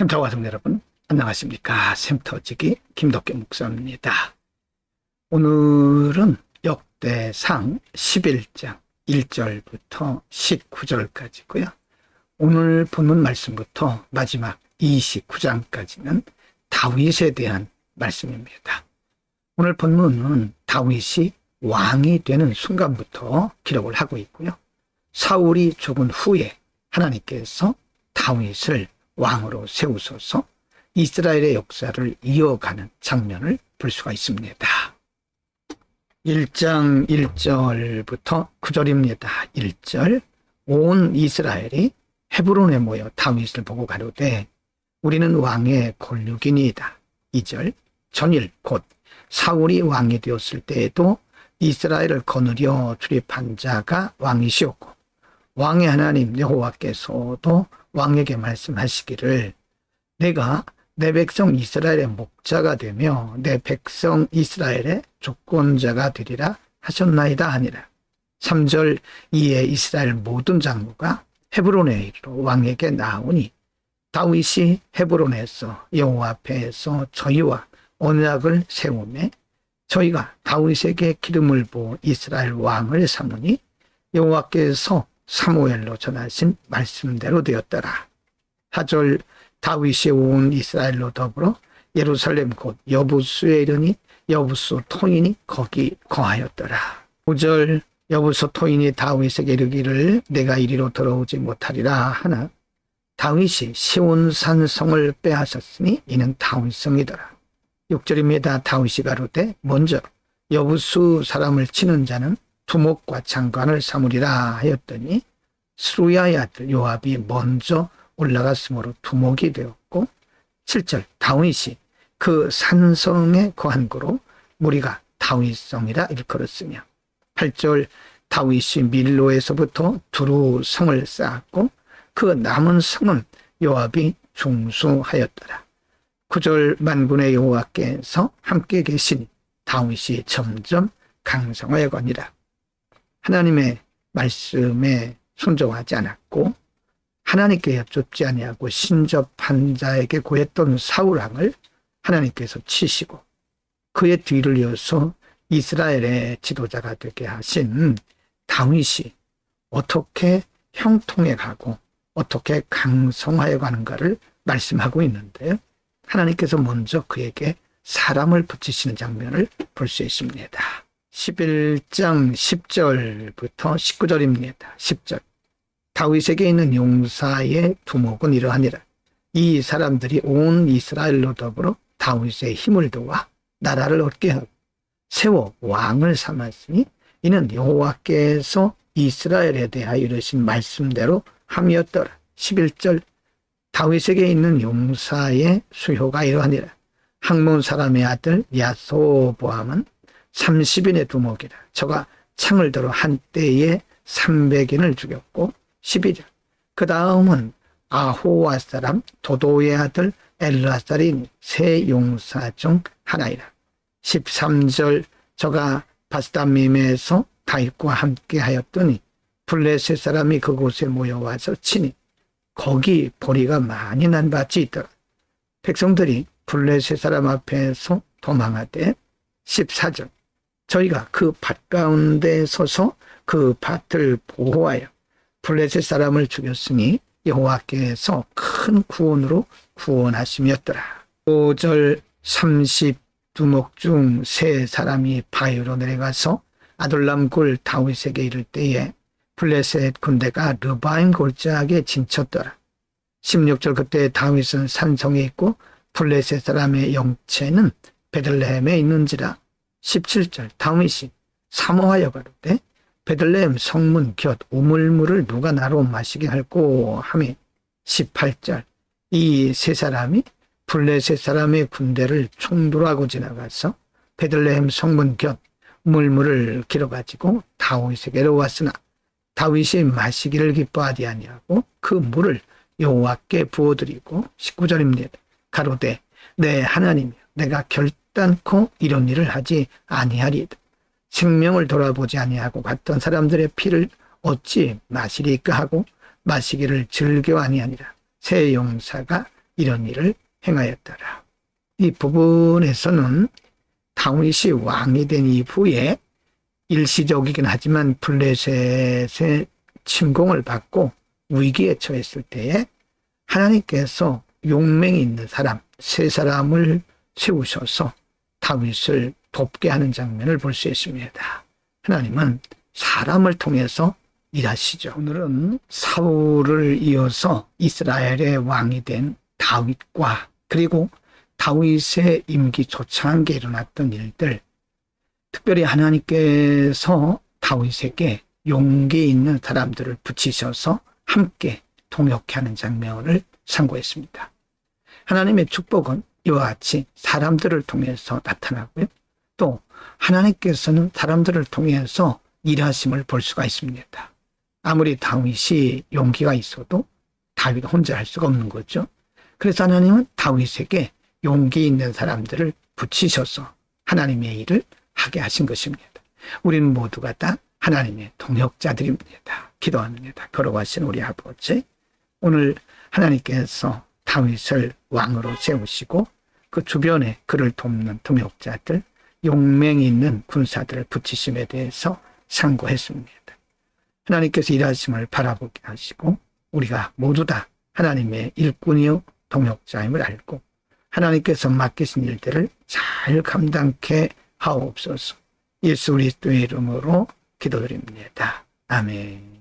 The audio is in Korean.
샘터 가족 여러분, 안녕하십니까. 샘터지기 김덕기 목사입니다. 오늘은 역대상 11장 1절부터 19절까지고요. 오늘 본문 말씀부터 마지막 29장까지는 다윗에 대한 말씀입니다. 오늘 본문은 다윗이 왕이 되는 순간부터 기록을 하고 있고요. 사울이 죽은 후에 하나님께서 다윗을 왕으로 세우소서 이스라엘의 역사를 이어가는 장면을 볼 수가 있습니다. 1장 1절부터 9절입니다. 1절 온 이스라엘이 헤브론에 모여 다윗을 보고 가로되 우리는 왕의 권력이니이다. 2절 전일 곧 사울이 왕이 되었을 때에도 이스라엘을 거느려 출입한 자가 왕이시었고 왕의 하나님 여호와께서도 왕에게 말씀하시기를 내가 내 백성 이스라엘의 목자가 되며 내 백성 이스라엘의 조건자가 되리라 하셨나이다 하니라. 3절 이에 이스라엘 모든 장로가 헤브론에 이르러 왕에게 나오니 다윗이 헤브론에서 여호와 앞에서 저희와 언약을 세우매 저희가 다윗에게 기름을 부어 이스라엘 왕을 삼으니 여호와께서 사무엘로 전하신 말씀대로 되었더라. 하절 다윗이 온 이스라엘로 더불어 예루살렘 곧 여부수에 이르니 여부수 토인이 거기 거하였더라. 5절 여부수 토인이 다윗에게 이르기를 내가 이리로 들어오지 못하리라 하나 다윗이 시온산 성을 빼앗았으니 이는 다윗성이더라. 6절입니다. 다윗이 가로되 먼저 여부수 사람을 치는 자는 두목과 장관을 삼으리라 하였더니 스루야의 아들 요압이 먼저 올라갔으므로 두목이 되었고 7절 다윗이 그 산성에 거한 거로 무리가 다윗성이라 일컬었으며 8절 다윗이 밀로에서부터 두루 성을 쌓았고 그 남은 성은 요압이 중수하였더라. 9절 만군의 여호와께서 함께 계시니 다윗이 점점 강성하여 거니라. 하나님의 말씀에 순종하지 않았고 하나님께 여쭙지 아니하고 신접한 자에게 구했던 사울왕을 하나님께서 치시고 그의 뒤를 이어서 이스라엘의 지도자가 되게 하신 다윗이 어떻게 형통해 가고 어떻게 강성하여 가는가를 말씀하고 있는데요. 하나님께서 먼저 그에게 사람을 붙이시는 장면을 볼 수 있습니다. 11장 10절부터 19절입니다. 10절. 다윗에게 있는 용사의 두목은 이러하니라. 이 사람들이 온 이스라엘로 더불어 다윗의 힘을 도와 나라를 얻게 하고 세워 왕을 삼았으니 이는 여호와께서 이스라엘에 대하여 이르신 말씀대로 함이었더라. 11절 다윗에게 있는 용사의 수효가 이러하니라. 항몬 사람의 아들 야소보암은 30인의 두목이라. 저가 창을 들어 한때에 300인을 죽였고 12절. 그 다음은 아호와 사람 도도의 아들 엘라살인 세 용사 중 하나이라. 13절 저가 바스다밈에서 다윗과 함께 하였더니 블레셋 사람이 그곳에 모여와서 치니 거기 보리가 많이 난 밭이 있더라. 백성들이 블레셋 사람 앞에서 도망하되 14절 저희가 그 밭 가운데 서서 그 밭을 보호하여 블레셋 사람을 죽였으니 여호와께서 큰 구원으로 구원하심이었더라. 5절 30두목 중 세 사람이 바위로 내려가서 아돌람 굴 다윗에게 이를 때에 블레셋 군대가 르바임 골짜기에 진쳤더라. 16절 그때 다윗은 산성에 있고 블레셋 사람의 영체는 베들레헴에 있는지라. 17절 다윗이 사모하여 가로되 베들레헴 성문 곁 우물물을 누가 나로 마시게 할꼬 하며 18절 이 세 사람이 블레셋 사람의 군대를 총돌하고 지나가서 베들레헴 성문 곁 물물을 길어가지고 다윗에게로 왔으나 다윗이 마시기를 기뻐하지 아니하고 그 물을 여호와께 부어드리고 19절입니다. 가로되 내 하나님이여 내가 결 단코 이런 일을 하지 아니하리이다. 생명을 돌아보지 아니하고 갔던 사람들의 피를 어찌 마시리까 하고 마시기를 즐겨 아니하니라. 새 용사가 이런 일을 행하였더라. 이 부분에서는 다윗이 왕이 된 이후에 일시적이긴 하지만 블레셋의 침공을 받고 위기에 처했을 때에 하나님께서 용맹이 있는 사람 세 사람을 세우셔서 다윗을 돕게 하는 장면을 볼 수 있습니다. 하나님은 사람을 통해서 일하시죠. 오늘은 사울을 이어서 이스라엘의 왕이 된 다윗과 그리고 다윗의 임기 초창한 게 일어났던 일들, 특별히 하나님께서 다윗에게 용기 있는 사람들을 붙이셔서 함께 동역해 하는 장면을 상고했습니다. 하나님의 축복은 이와 같이 사람들을 통해서 나타나고요. 또 하나님께서는 사람들을 통해서 일하심을 볼 수가 있습니다. 아무리 다윗이 용기가 있어도 다윗 혼자 할 수가 없는 거죠. 그래서 하나님은 다윗에게 용기 있는 사람들을 붙이셔서 하나님의 일을 하게 하신 것입니다. 우리는 모두가 다 하나님의 동역자들입니다. 기도합니다. 걸어가신 우리 아버지, 오늘 하나님께서 다윗을 왕으로 세우시고 그 주변에 그를 돕는 동역자들, 용맹 있는 군사들을 붙이심에 대해서 상고했습니다. 하나님께서 일하심을 바라보게 하시고 우리가 모두 다 하나님의 일꾼이요 동역자임을 알고 하나님께서 맡기신 일들을 잘 감당케 하옵소서. 예수 그리스도의 이름으로 기도드립니다. 아멘.